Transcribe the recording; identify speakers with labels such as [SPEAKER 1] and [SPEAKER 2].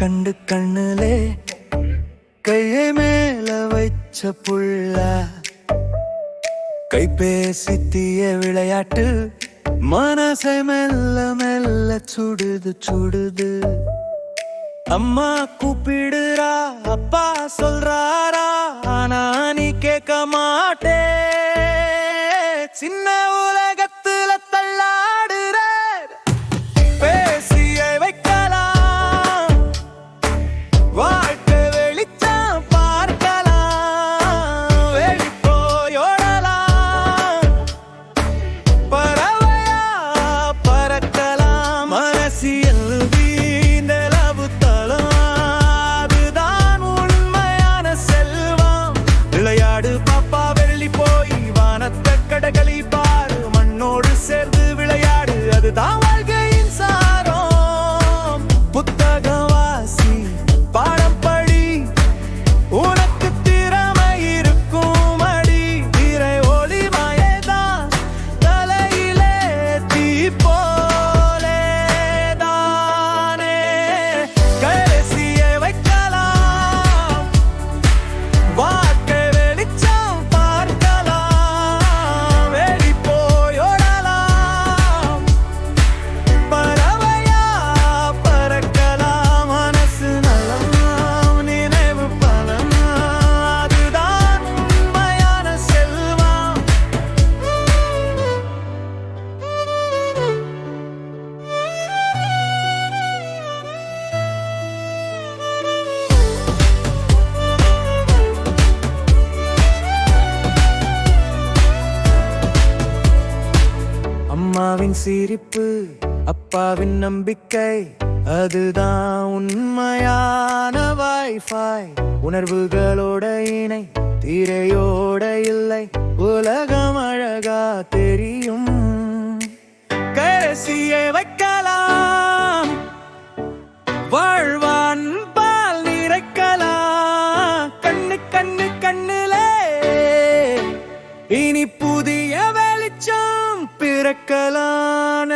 [SPEAKER 1] கண்டு கண்ணுலே கையை மேல வைச்ச புள்ள. கைபேசி தீய விளையாட்டு மனசை மெல்ல மெல்ல சுடுது சுடுது. அம்மா கூப்பிடுறா அப்பா சொல்றாரா ஆனா நீ கேட்க மாட்டே. சின்ன அம்மாவின் சிரிப்பு அப்பாவின் நம்பிக்கை அதுதான் உண்மையான வைஃபை உணர்வுகளோட இணை திரையோட இல்லை. உலகம் அழகா தெரியும். கரசியை வைக்க பிறக்கலான